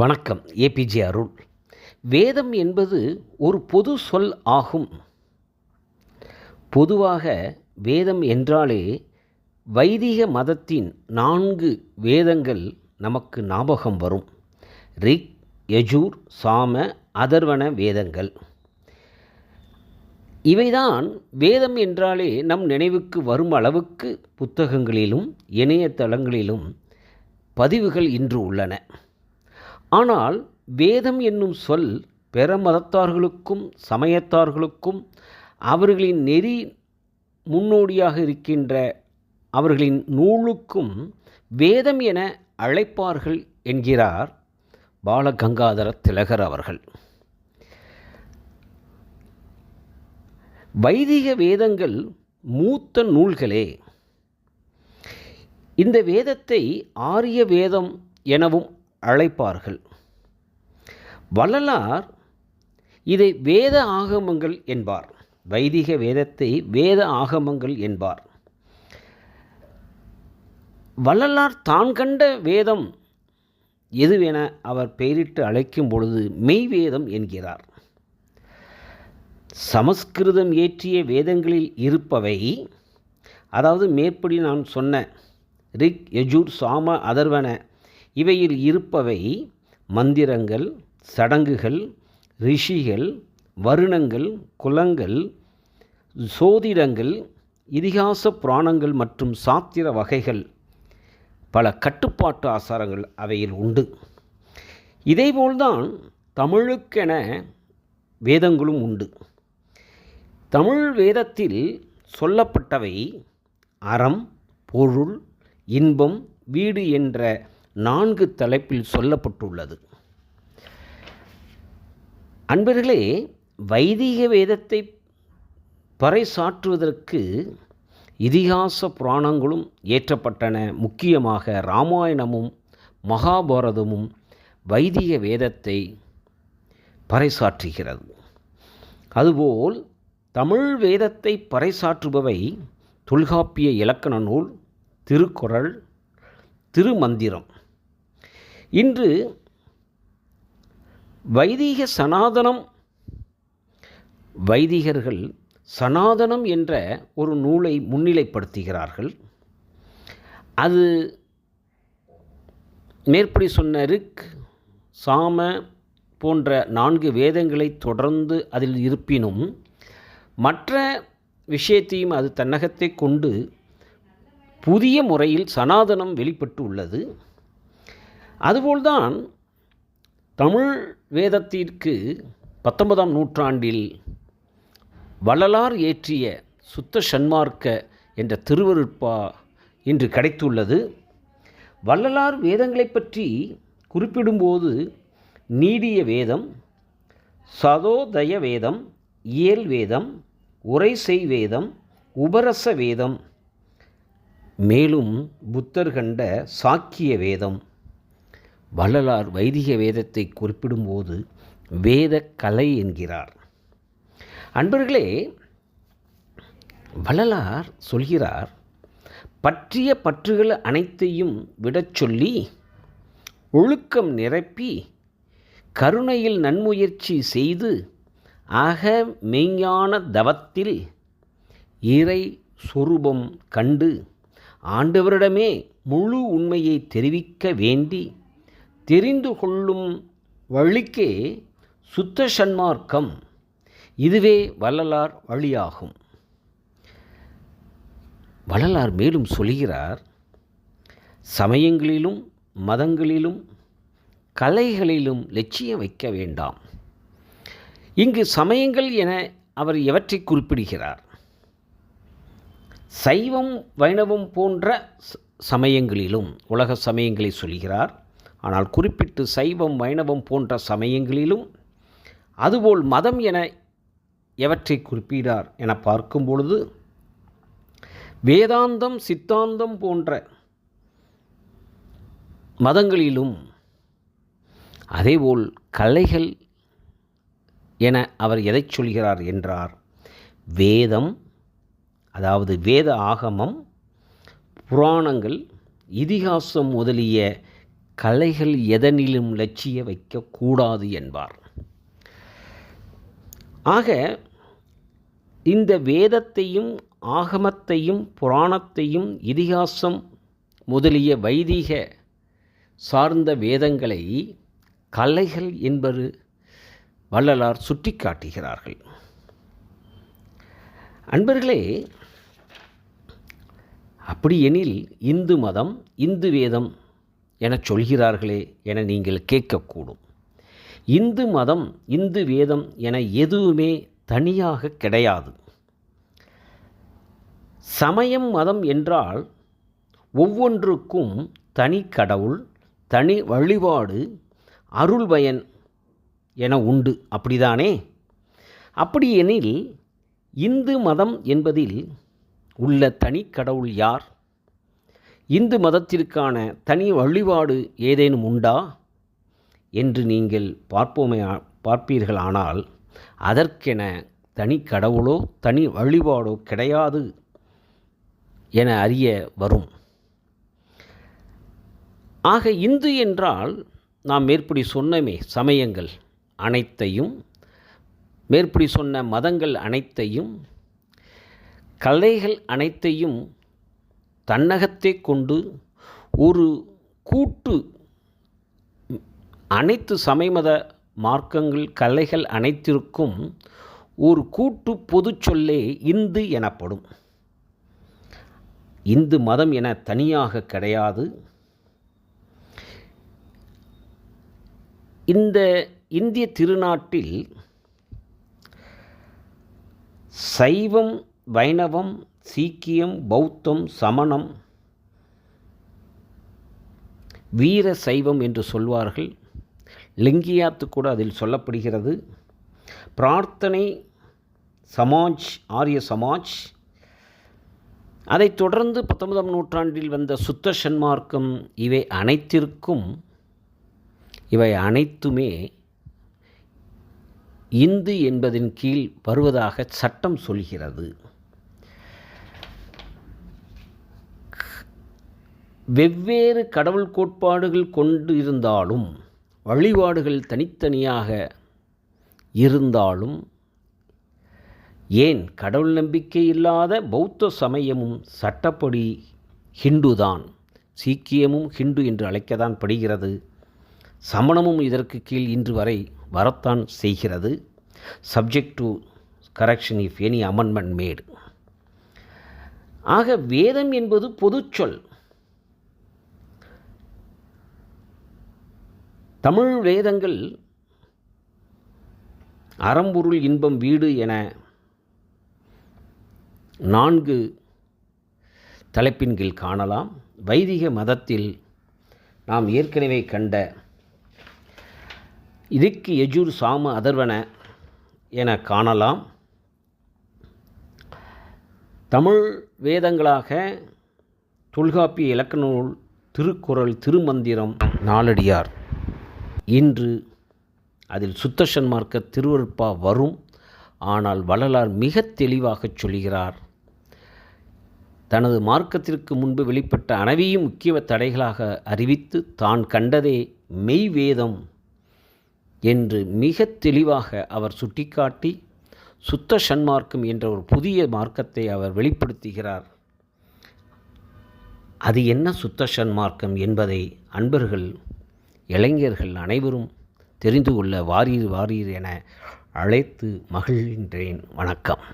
வணக்கம் ஏபிஜே அருள். வேதம் என்பது ஒரு பொது சொல் ஆகும். பொதுவாக வேதம் என்றாலே வைதிக மதத்தின் நான்கு வேதங்கள் நமக்கு ஞாபகம் வரும். ரிக் யஜூர் சாம அதர்வன வேதங்கள். இவைதான் வேதம் என்றாலே நம் நினைவுக்கு வரும் அளவுக்கு புத்தகங்களிலும் இணையதளங்களிலும் பதிவுகள் இன்று உள்ளன. ஆனால் வேதம் என்னும் சொல் பிற மதத்தார்களுக்கும் சமயத்தார்களுக்கும் அவர்களின் நெறி முன்னோடியாக இருக்கின்ற அவர்களின் நூலுக்கும் வேதம் என அழைப்பார்கள் என்கிறார் பாலகங்காதர திலகர் அவர்கள். வைதிக வேதங்கள் மூத்த நூல்களே. இந்த வேதத்தை ஆரிய வேதம் எனவும் அழைப்பார்கள். வள்ளலார் இதை வேத ஆகமங்கள் என்பார். வைதிக வேதத்தை வேத ஆகமங்கள் என்பார். வள்ளலார் தான் கண்ட வேதம் எதுவென அவர் பெயரிட்டு அழைக்கும் பொழுது மெய்வேதம் என்கிறார். சமஸ்கிருதம் ஏற்றிய வேதங்களில் இருப்பவை அதாவது மேற்படி நான் சொன்ன ரிக் யஜூர் சாம அதர்வன இவையில் இருப்பவை மந்திரங்கள் சடங்குகள் ரிஷிகள் வருணங்கள் குலங்கள் சோதிடங்கள் இதிகாச புராணங்கள் மற்றும் சாத்திர வகைகள் பல கட்டுப்பாட்டு ஆசாரங்கள் அவையில் உண்டு. இதேபோல்தான் தமிழுக்கென வேதங்களும் உண்டு. தமிழ் வேதத்தில் சொல்லப்பட்டவை அறம் பொருள் இன்பம் வீடு என்ற நான்கு தலைப்பில் சொல்லப்பட்டுள்ளது. அன்பர்களே வைதிக வேதத்தை பறைசாற்றுவதற்கு இதிகாச புராணங்களும் ஏற்றப்பட்டன. முக்கியமாக இராமாயணமும் மகாபாரதமும் வைதிக வேதத்தை பறைசாற்றுகிறது. அதுபோல் தமிழ் வேதத்தை பறைசாற்றுபவை தொல்காப்பிய இலக்கண நூல் திருக்குறள் திருமந்திரம். இன்று வைதீக சனாதனம் வைதிகர்கள் சனாதனம் என்ற ஒரு நூலை முன்னிலைப்படுத்துகிறார்கள். அது மேற்படி சொன்ன ரிக் சாம போன்ற நான்கு வேதங்களை தொடர்ந்து அதில் இருப்பினும் மற்ற விஷயத்தையும் அது தன்னகத்தை கொண்டு புதிய முறையில் சனாதனம் வெளிப்பட்டு உள்ளது. அதுபோல்தான் தமிழ் வேதத்திற்கு பத்தொன்பதாம் நூற்றாண்டில் வள்ளலார் ஏற்றிய சுத்த சன்மார்க்க என்ற திருவருட்பா இன்று கிடைத்துள்ளது. வள்ளலார் வேதங்களை பற்றி குறிப்பிடும்போது நீடிய வேதம் சதோதய வேதம் இயல் வேதம் உரைசெய் வேதம் உபரச வேதம் மேலும் புத்தர் கண்ட சாக்கிய வேதம் வள்ளலார் வைதிக வேதத்தை குறிப்பிடும்போது வேத கலை என்கிறார். அன்பர்களே வள்ளலார் சொல்கிறார் பற்றிய பற்றுகள் அனைத்தையும் விடச் சொல்லி ஒழுக்கம் நிரப்பி கருணையில் நன்முயற்சி செய்து அக மெய்ஞான தவத்தில் இறை சொரூபம் கண்டு ஆண்டவரிடமே முழு உண்மையை தெரிவிக்க வேண்டி தெரிந்து கொள்ளும் வழிக்கே சுத்த சன்மார்க்கம் இதுவே வள்ளலார் வழியாகும். வள்ளலார் மேலும் சொல்கிறார் சமயங்களிலும் மதங்களிலும் கலைகளிலும் லட்சியம் வைக்க வேண்டாம். இங்கு சமயங்கள் என அவர் எவற்றை குறிப்பிடுகிறார். சைவம் வைணவம் போன்ற சமயங்களிலும் உலக சமயங்களை சொல்கிறார். ஆனால் குறிப்பிட்டு சைவம் வைணவம் போன்ற சமயங்களிலும் அதுபோல் மதம் என எவற்றை குறிப்பிடார் என பார்க்கும் பொழுது வேதாந்தம் சித்தாந்தம் போன்ற மதங்களிலும் அதேபோல் கலைகள் என அவர் எதை சொல்கிறார் என்றார். வேதம் அதாவது வேத ஆகமம் புராணங்கள் இதிகாசம் முதலிய கலைகள் எதனிலும் லட்சிய வைக்கக்கூடாது என்பார். ஆக இந்த வேதத்தையும் ஆகமத்தையும் புராணத்தையும் இதிகாசம் முதலிய வைதிக சார்ந்த வேதங்களை கலைகள் என்பது வள்ளலார் சுட்டி காட்டுகிறார்கள் அன்பர்களே அப்படி எனில் இந்து மதம் இந்து வேதம் என சொல்கிறார்களே என நீங்கள் கேட்கக்கூடும். இந்து மதம் இந்து வேதம் என எதுவுமே தனியாக கிடையாது. சமயம் மதம் என்றால் ஒவ்வொன்றுக்கும் தனி கடவுள் தனி வழிபாடு அருள் பயன் என உண்டு. அப்படிதானே? அப்படியெனில் இந்து மதம் என்பதில் உள்ள தனி கடவுள் யார்? இந்து மதத்திற்கான தனி வழிபாடு ஏதேனும் உண்டா? என்று நீங்கள் பார்ப்போமே பார்ப்பீர்களானால் அதற்கென தனி கடவுளோ தனி வழிபாடோ கிடையாது என அறிய வரும். ஆக இந்து என்றால் நாம் மேற்படி சொன்னமே சமயங்கள் அனைத்தையும் மேற்படி சொன்ன மதங்கள் அனைத்தையும் கலைகள் அனைத்தையும் தன்னகத்தே கொண்டு ஒரு கூட்டு அனைத்து சமயமத மார்க்கங்கள் கலைகள் அனைத்திற்கும் ஒரு கூட்டு பொது சொல்லே இந்து எனப்படும். இந்து மதம் என தனியாக கிடையாது. இந்த இந்திய திருநாட்டில் சைவம் வைணவம் சீக்கியம் பௌத்தம் சமணம் வீர சைவம் என்று சொல்வார்கள். லிங்கியாத்து கூட அதில் சொல்லப்படுகிறது. பிரார்த்தனை சமாஜ் ஆரிய சமாஜ். அதைத் தொடர்ந்து பத்தொன்பதாம் நூற்றாண்டில் வந்த சுத்த சன்மார்க்கம் இவை அனைத்திற்கும் இவை அனைத்துமே இந்து என்பதின் கீழ் வருவதாக சட்டம் சொல்கிறது. வெவ்வேறு கடவுள் கோட்பாடுகள் கொண்டு இருந்தாலும் வழிபாடுகள் தனித்தனியாக இருந்தாலும் ஏன் கடவுள் நம்பிக்கை இல்லாத பௌத்த சமயமும் சட்டப்படி ஹிந்துதான் சீக்கியமும் ஹிந்து என்று அழைக்கத்தான் படுகிறது. சமணமும் இதற்கு கீழ் இன்று வரை வரத்தான் செய்கிறது. Subject to correction if any amendment made ஆக வேதம் என்பது பொதுச்சொல். தமிழ் வேதங்கள் அறம்பொருள் இன்பம் வீடு என நான்கு தலைப்பின் கீழ் காணலாம். வைதிக மதத்தில் நாம் ஏற்கனவே கண்ட இதுக்கு எஜூர் சாம அதர்வன என காணலாம். தமிழ் வேதங்களாக தொல்காப்பிய இலக்கண நூல் திருக்குறள் திருமந்திரம் நாலடியார். இன்று அதில் சுத்த சன்மார்க்க திருவருட்பா வரும். ஆனால் வள்ளலார் மிக தெளிவாக சொல்கிறார். தனது மார்க்கத்திற்கு முன்பு வெளிப்பட்ட அனைவையும் முக்கிய தடைகளாக அறிவித்து தான் கண்டதே மெய் வேதம் என்று மிக தெளிவாக அவர் சுட்டிக்காட்டி சுத்த சன்மார்க்கம் என்ற ஒரு புதிய மார்க்கத்தை அவர் வெளிப்படுத்துகிறார். அது என்ன சுத்த சன்மார்க்கம் என்பதை அன்பர்கள் இளைஞர்கள் அனைவரும் தெரிந்து கொள்ள வாரீர் வாரீர் என அழைத்து மகிழ்கின்றேன். வணக்கம்.